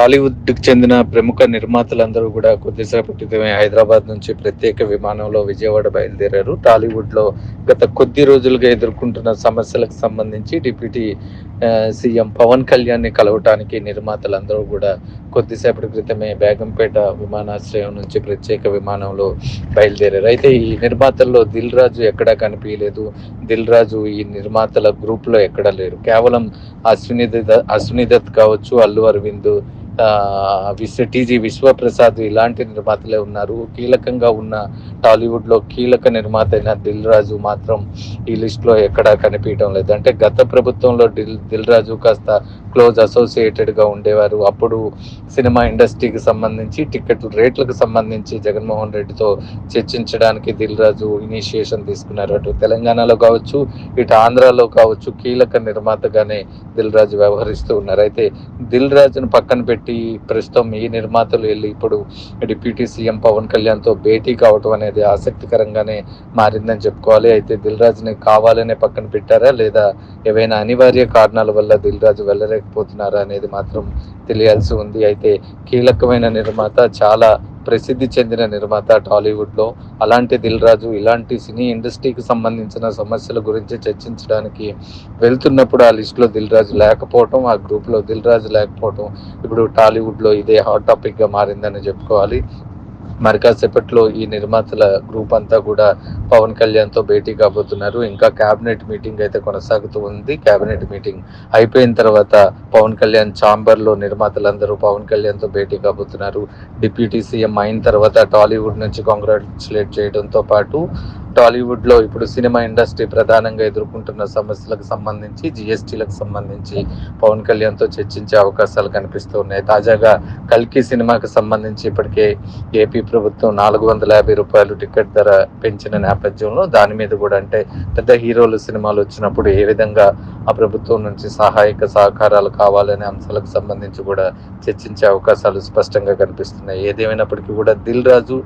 టాలీవుడ్కి చెందిన ప్రముఖ నిర్మాతలందరూ కూడా కొద్దిసేపటి క్రితమే హైదరాబాద్ నుంచి ప్రత్యేక విమానంలో విజయవాడ బయలుదేరారు. టాలీవుడ్లో గత కొద్ది రోజులుగా ఎదుర్కొంటున్న సమస్యలకు సంబంధించి డిప్యూటీ సీఎం పవన్ కళ్యాణ్ని కలవటానికి నిర్మాతలందరూ కూడా కొద్దిసేపటి క్రితమే బేగంపేట విమానాశ్రయం నుంచి ప్రత్యేక విమానంలో బయలుదేరారు. అయితే ఈ నిర్మాతల్లో దిల్ రాజు ఎక్కడా కనిపించలేదు. దిల్ రాజు ఈ నిర్మాతల గ్రూప్లో ఎక్కడా లేరు. కేవలం అశ్విని దత్ అశ్విని దత్ కావచ్చు అల్లు అరవింద్ విశ్వ టీజీ విశ్వప్రసాద్ ఇలాంటి నిర్మాతలే ఉన్నారు. కీలకంగా ఉన్న టాలీవుడ్లో కీలక నిర్మాత అయిన దిల్ రాజు మాత్రం ఈ లిస్ట్లో ఎక్కడా కనిపించడం లేదు. అంటే గత ప్రభుత్వంలో దిల్ దిల్ రాజు కాస్త క్లోజ్ అసోసియేటెడ్గా ఉండేవారు. అప్పుడు సినిమా ఇండస్ట్రీకి సంబంధించి టికెట్ రేట్లకు సంబంధించి జగన్మోహన్ రెడ్డితో చర్చించడానికి దిల్ రాజు ఇనిషియేషన్ తీసుకున్నారు. అటు తెలంగాణలో కావచ్చు ఇటు ఆంధ్రాలో కావచ్చు కీలక నిర్మాతగానే దిల్ రాజు వ్యవహరిస్తూ ఉన్నారు. అయితే దిల్ రాజును పక్కన పెట్టి ప్రస్తుతం ఈ నిర్మాతలు వెళ్ళి ఇప్పుడు డిప్యూటీ సీఎం పవన్ కళ్యాణ్తో భేటీ కావటం అనేది ఆసక్తికరంగానే మారిందని చెప్పుకోవాలి. అయితే దిల్ రాజుని కావాలనే పక్కన పెట్టారా? లేదా ఏవైనా అనివార్య కారణాల వల్ల దిల్ రాజు వెళ్ళలేకపోతున్నారా అనేది మాత్రం తెలియాల్సి ఉంది. అయితే కీలకమైన నిర్మాత చాలా ప్రసిద్ధి చెందిన నిర్మాత టాలీవుడ్లో అలాంటి దిల్ రాజు ఇలాంటి సినీ ఇండస్ట్రీకి సంబంధించిన సమస్యల గురించి చర్చించడానికి వెళ్తున్నప్పుడు ఆ లిస్టులో దిల్ రాజు లేకపోవటం ఆ గ్రూప్లో దిల్ రాజు లేకపోవటం ఇప్పుడు టాలీవుడ్లో ఇదే హాట్ టాపిక్గా మారిందని చెప్పుకోవాలి. మరి కాసేపట్లో ఈ నిర్మాతల గ్రూప్ అంతా కూడా పవన్ కళ్యాణ్తో భేటీ కాబోతున్నారు. ఇంకా క్యాబినెట్ మీటింగ్ అయితే కొనసాగుతూ ఉంది. క్యాబినెట్ మీటింగ్ అయిపోయిన తర్వాత పవన్ కళ్యాణ్ చాంబర్లో నిర్మాతలందరూ పవన్ కళ్యాణ్తో భేటీ కాబోతున్నారు. డిప్యూటీ సీఎం అయిన తర్వాత టాలీవుడ్ నుంచి కాంగ్రాచులేట్ చేయడంతో పాటు టాలీవుడ్లో ఇప్పుడు సినిమా ఇండస్ట్రీ ప్రధానంగా ఎదుర్కొంటున్న సమస్యలకు సంబంధించి జిఎస్టీలకు సంబంధించి పవన్ కళ్యాణ్తో చర్చించే అవకాశాలు కనిపిస్తూ ఉన్నాయి. తాజాగా కల్కి సినిమాకి సంబంధించి ఇప్పటికే ఏపీ ప్రభుత్వం నాలుగు వందల యాభై రూపాయలు టికెట్ ధర పెంచిన నేపథ్యంలో దాని మీద కూడా అంటే పెద్ద హీరోలు సినిమాలు వచ్చినప్పుడు ఏ విధంగా ఆ ప్రభుత్వం నుంచి సహాయక సహకారాలు కావాలనే అంశాలకు సంబంధించి కూడా చర్చించే అవకాశాలు స్పష్టంగా కనిపిస్తున్నాయి. ఏదేమైనప్పటికీ కూడా దిల్ రాజు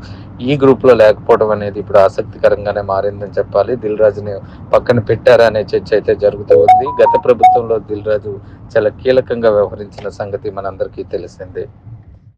ఈ గ్రూప్లో లేకపోవడం అనేది ఇప్పుడు ఆసక్తికరంగానే మారిందని చెప్పాలి. దిల్ రాజుని పక్కన పెట్టారా అనే చర్చ అయితే జరుగుతూ ఉంది. గత ప్రభుత్వంలో దిల్ రాజు చాలా కీలకంగా వ్యవహరించిన సంగతి మనందరికీ తెలిసిందే.